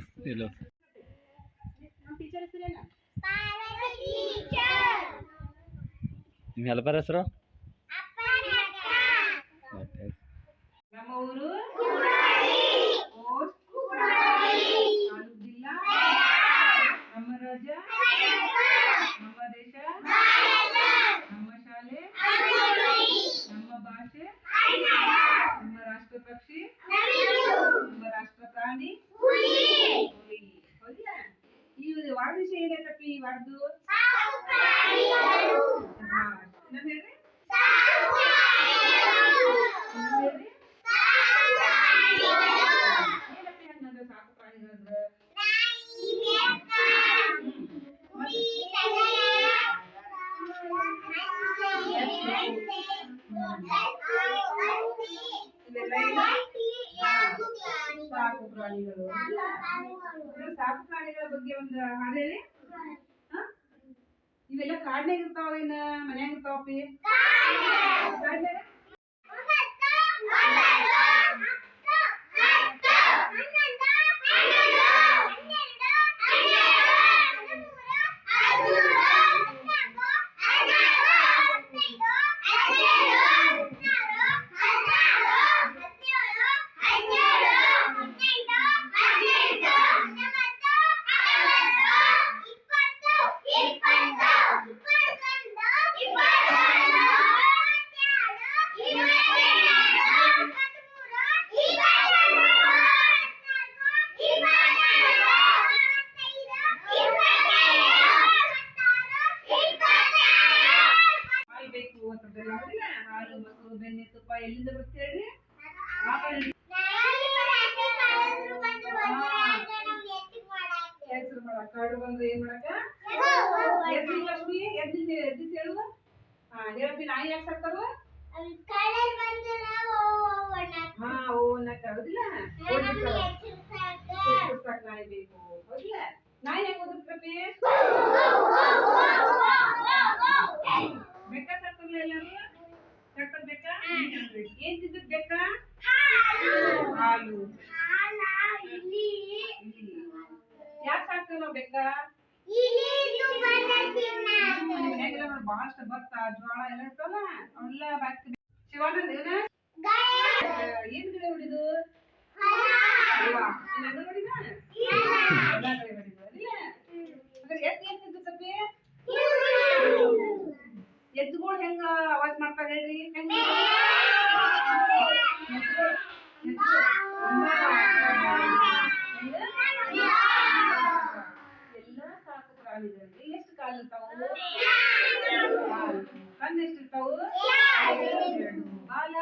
ಮಸ್ತ್ ಇಲ್ಲ ನಮ್ಮ ಟೀಚರ್ ಹೆಸರೇನ ನಿಮ್ಮ ಹೆಲ್ಪರ್ ಹೆಸರು ನಮ್ಮ ಊರು ಪೋಸ್ಟ್ ತಾಲೂಕು ಜಿಲ್ಲಾ ನಮ್ಮ ರಾಜ್ಯ ನಮ್ಮ ದೇಶ ನಮ್ಮ ಶಾಲೆ ನಮ್ಮ ಭಾಷೆ ನಮ್ಮ ರಾಷ್ಟ್ರ ಪಕ್ಷಿ ನಮ್ಮ ರಾಷ್ಟ್ರ ಪ್ರಾಣಿ ಹುಲಿ ಹೌದಾ ಈ ವಾರದ ವಿಷಯ ಏನೈತಪ್ಪಿ ಈ ವಾರದ್ದು ಹಾ, ಇನ್ನೊಮ್ಮೆ ಹೇಳ್ರಿ ಇನ್ನೊಮ್ಮೆ ಹೇಳ್ರಿ ಏನಪ್ಪಿ ಹಂಗಂದ್ರೆ ಸಾಕು ಪ್ರಾಣಿಗಳಂದ್ರೆ ಇವೆಲ್ಲ ಏನು? ಸಾಕು ಪ್ರಾಣಿಗಳು ಸಾಕು ಪ್ರಾಣಿಗಳ ಬಗ್ಗೆ ಒಂದು ಹಾಡು ಹೇಳಿ? ಇವೆಲ್ಲ ಕಾಡ್ನಾಗ ಇರ್ತಾವ ಏನ? ಮನ್ಯಾಗ ಇರ್ತಾವಪ್ಪಿ? ಕಾಡ್ನ್ಯಾಗ ಅಂತಂದ್ರೆ ಹೌದಿಲ್ಲ? ಹಾಲು ಮೊಸರು ಬೆಣ್ಣೆ ತುಪ್ಪ ಎಲ್ಲಿಂದ ಬರುತ್ತೆ ಹೆಸರು ಮಾಡಕ್ಕ ಕಡು. ಬಂದ್ರೆ ಏನ್ ಮಾಡಕ ಎದ್ದಿಲ್ಲ ಲಕ್ಷ್ಮಿ ಎದ್ದಿನ ಎದ್ದಿಸ್ ಹೇಳು ಹಾ ಹೇಳಪ್ಪಿ ನಾಯಿ ಯಾಕೆ ಸಾಕ್ತಾರ ಹಾ ಓ ನಕ್ಕ ಹೌದಿಲ್ಲ ಸಾಕ್. ನಾಯಿ ಬೇಕು. ಹೌದಿಲ್ಲ? ನಾಯಿ ಹೆಂಗ್ ಓದಿರ್ತೀರಪ್ಪಿ ಏನ್ ತಿಂತದ ಹಾಲು. ಹಾಲು. ಯಾಕೆ ಸಾಕ್ತಾರ ಬೇಕಾ? ಬಹಳಷ್ಟು ಭತ್ತ ಜ್ವಾಳ ಎಲ್ಲ ಇರ್ತಲ್ಲ ಅವೆಲ್ಲ ಬಾಕಿ ಶಿವಾನಂದ ಏನ? ಏನ್ ಗಿಡ ಹೊಡಿದು ಹೊಡಿದ ಕಣ್ಣು ಎಷ್ಟು ಇರ್ತಾವು ಎರಡು ಬಾಲ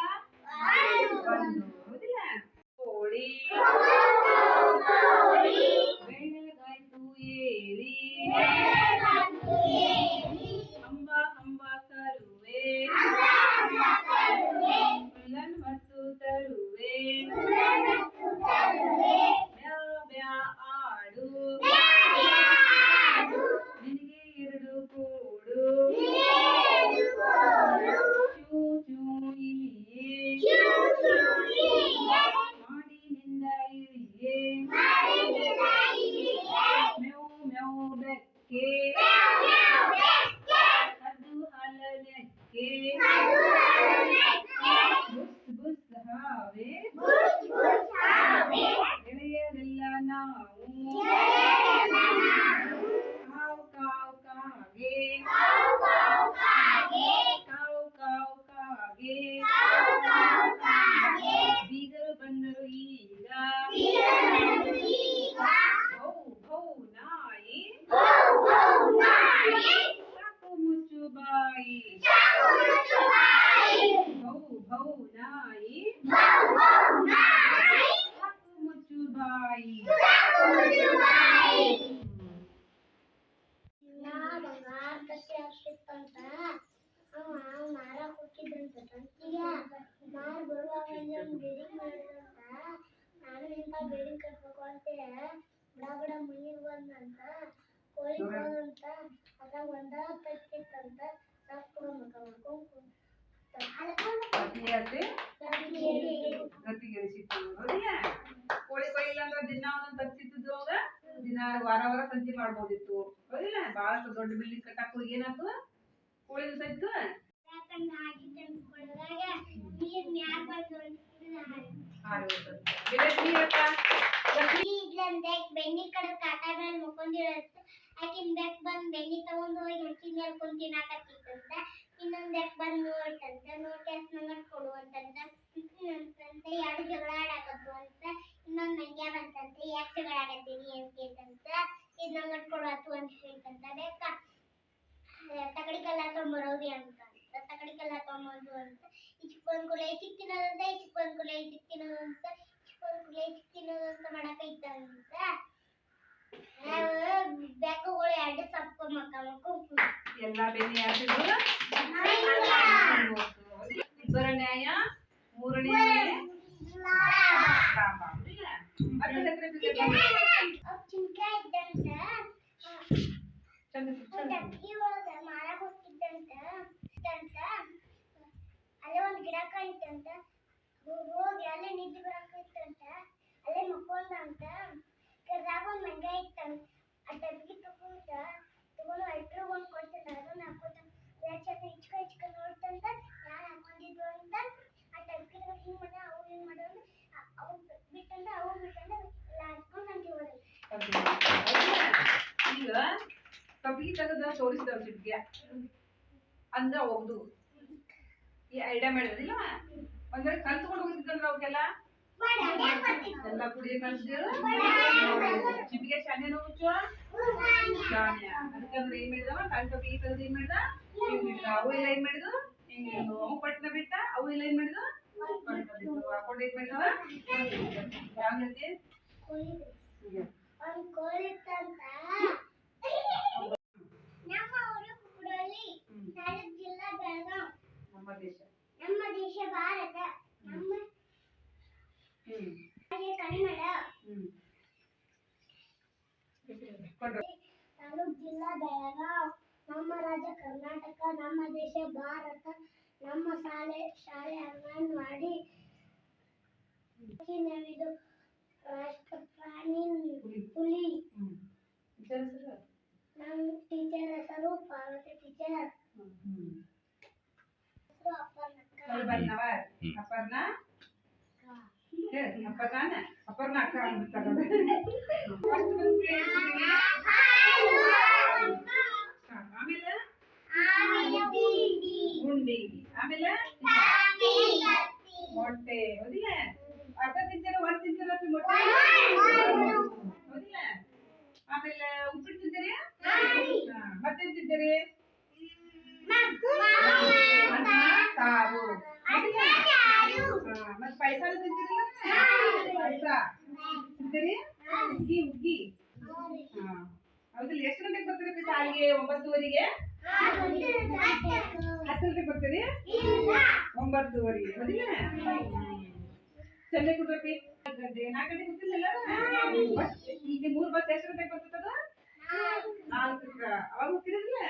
ಬಿಲ್ಡಿಂಗ್ ಕಟ್ಬೇಕು ಅಂತೇಳಿ ಬಡ ಬಡ ಮನಿಗ್ ಬಂದಂತ ಕೋಳಿ ಅಂತ ಅದ ಒಂದ ತಕ್ಕಿತ್ತಂತ ಸಾಕು ಮಕ ಮಾಡ್ಕೊಂಡ್ ಕೋಳಿ ಕೊಯ್ಲಿಲ್ಲ ಅಂದ್ರೆ ದಿನ ಒಂದೊಂದು ತಪ್ಪಿತ್ತಿದ್ದು ಅವಾಗ? ದಿನ ವಾರ ವಾರ ಸಂತಿ ಮಾಡ್ಬೋದಿತ್ತು. ಹೌದಿಲ್ಲ? ಬಹಳಷ್ಟು ದೊಡ್ಡ ಬಿಲ್ಡಿಂಗ್ ಕಟ್ಟಕ್ಕ ಏನಾಯ್ತು ಕೋಳಿ ಸಹಿತ ನೀರ್ ಮ್ಯಾಗ ಬಂದು ಬೆಣ್ಣಿ ಕಡೆ ಕಾಟ ಮೇಲೆ ಮುಕ್ಕೊಂಡಿರತ್ತೆ ಆಕಿನ ಬೆಕ್? ಬಂದ್ ಬೆಣ್ಣಿ ತಗೊಂಡ್ ಹೋಗಿ ಹಂಚಿನ ಮೇಲೆ ಕುಂತ್ ತಿನ್ನಾಕತ್ತಿತ್ತಂತ ಇನ್ನೊಂದ್ ಬೆಕ್ ಬಂದ್ ನೋಡ್ತಂತ ನೋಡ್ಕೆ ನಂಗಟ್ ಕೊಡು ಅಂತಂತ ಅಂತಂತೆ ಎರಡು ಜಗಳ ಅಂತ ಇನ್ನೊಂದ್ ಮಂಗ್ಯ ಯಾಕೆ ಜಗಳ ಆಡತ್ತೀರಿ ಅಂತ ಕೇಳ್ತಂತ ಇದ್ ನಂಗಡ್ ಕೊಡು ಅತ್ತು ಅಂತ ಹೇಳ್ತಂತ ಬೇಕ ತೊಗೊಂಬರೋದಿ ಅಂತ ತಕಡಿಕೆಲ್ಲ ತೊಗೊಂಬಂದು ಅಂತ ಇಚ್ಕೊಂಡ್ ಕುಲೆ ಇಚಿಕ್ ತಿನ್ನೋದಂತ ಇಚ್ಕೊಂಡ್ ಕುಲೆ ಇಚಿಕ್ ತಿನ್ನೋದಂತ ಇಚ್ಕೊಂಡ್ ಕುಲೆ ಇಚಿಕ್ ತಿನ್ನೋದಂತ ಮಾಡಕೈತಂತ ಬೆಕ್ಕುಗಳು ಎರಡು ಸಪ್ಪ ಮಕ್ಕ ಮಕ್ಕ ಎಲ್ಲ ಬೆನ್ನಿ ಹಾಕಿದ್ರು ಅಲ್ಲೇ ನಿದ್ದೆ ಬರಾಕೈತಂತ ಅಲ್ಲೇ ಮಕ್ಕೊಂಡಂತ ಕೆಳದಾಗ ಒಂದ್ ಮಂಗ ಇತ್ತಂತ. ಆ ಡಬ್ಬಿಗೆ ತಗೊಂಡ ತಗೊಂಡು ಅಟ್ರು ಒಂದ್ ಕೊಡ್ತಾನೆ. ಅದನ್ನ ಹಾಕೋತ ಯಾಚಕ ಇಚ್ಕ ಇಚ್ಕ ನೋಡ್ತಂತ ಯಾರು ಹಾಕೊಂಡಿದ್ರು ಅಂತ ಆ ಡಬ್ಬಿಗೆ ಹಿಂಗ್ ಮಾಡ ಅವು ಹಿಂಗ್ ಮಾಡೋದು ಅವು ಬಿಟ್ಟಂದ ಅವು ಬಿಟ್ಟಂದ ಹಚ್ಕೊಂಡ್ ಅಂತ ಹೋದ್ರು ಈಗ ಕಬ್ಬಿಗೆ ತೆಗೆದ ತೋರಿಸಿದವ್ ಅಂದ್ರೆ ಒಗ್ದು ಈ ಐಡಿಯಾ ಮಾಡಿದಿಲ್ಲ ಒಂದ್ ಕಲ್ತ್ ಕಲ್ತ್ಕೊಂಡು ಹೋಗಿದ್ದಂದ್ರ ಅವಕ್ಕೆಲ್ಲ ಎಲ್ಲ ಕುಡಿಯ ಕಲ್ಸಿದ್ರು ಚಿಟ್ಟಿಗೆ ಶಾನ್ಯನ ಮುಚ್ಚು ಶಾನ್ಯ ಅದಕ್ಕಂದ್ರೆ ಏನ್ ಮಾಡಿದವ? ಕಲ್ತ ಕಲ್ದ ಏನ್ ಮಾಡ್ದ? ಅವು ಎಲ್ಲ ಏನ್ ಮಾಡಿದ್ರು ಅವು ಪಟ್ನ ಬಿಟ್ಟ ಅವು ಎಲ್ಲ ಏನ್ ಮಾಡಿದ್ರು ಹಾಕೊಂಡು ಏನ್ ಮಾಡಿದವ ನಮ್ಮ ದೇಶ. ಭಾರತ ನಮ್ಮ ಕನ್ನಡ. ತಾಲೂಕ್ ಜಿಲ್ಲಾ ಬೆಳಗಾವ್ ನಮ್ಮ ರಾಜ್ಯ ಕರ್ನಾಟಕ ನಮ್ಮ ದೇಶ ಭಾರತ ನಮ್ಮ ಶಾಲೆ ಶಾಲೆ ಅಂಗನವಾಡಿ. ನವಿಲು ರಾಷ್ಟ್ರ ಪ್ರಾಣಿ ಹುಲಿ. ಹ್ಮ್. ಟೀಚರ್ ಹೆಸರು? ನಮ್ಮ ಟೀಚರ್ ಹೆಸರು ಪಾರ್ವತಿ ಟೀಚರ್. ಹ್ಮ್. ಹೆಸರು ಅಪ್ಪನಕ್ಕ ಸರಿ ಬಂದವ ಅಪ್ಪರ್ನ ಹೇಳಿ ಅಪ್ಪರ್ನ ಅಪ್ಪರ್ನ ಅಕ್ಕ ಅಂದ್ಬಿಡ್ತಾರ ಫಸ್ಟ್ ಬಂದು ಆಮೇಲೆ ಗುಂಡಿ ಆಮೇಲೆ ಮೊಟ್ಟೆ ಹೌದಿಲ್ಲ ಅರ್ಧ ತಿಂತಾರ ಒಂದ್ ತಿಂತಾರ ಮೊಟ್ಟೆ ಹೌದಿಲ್ಲ ಆಮೇಲೆ ಉಪ್ಪಿಟ್ಟು ತಿಂತೀರಿ ಹಾ, ಮತ್ತೇನ್ ತಿಂತೀರಿ ಅನ್ನ ತಾವು ಮತ್ತೆ ಪೈಸಾ ಪೈಸಾ ತಿಂತೀರಿ? ಹುಗ್ಗಿ ಹುಗ್ಗಿ. ಹಾ. ಹೌದಿಲ್ಲ ಎಷ್ಟು ಗಂಟೆಗೆ ಬರ್ತೀರಿ ಸಾಲಿಗೆ ಒಂಬತ್ತುವರೆಗೆ? ಹತ್ತು ಗಂಟೆಗೆ ಬರ್ತೀರಿ? ಒಂಬತ್ತುವರೆಗೆ ಹೌದಿಲ್ಲ? ಚಂದ ಕುಟ್ರಪ್ಪಿ ಗಂಟೆ ನಾಲ್ಕು ಗಂಟೆಗೆ ಗೊತ್ತಿಲ್ಲ ಈಗ ಮೂರು ಬಸ್ ಎಷ್ಟು ಗಂಟೆಗೆ ಬರ್ತದ ನಾಲ್ಕು. ಅವಾಗ ಗೊತ್ತಿರೋದಿಲ್ಲ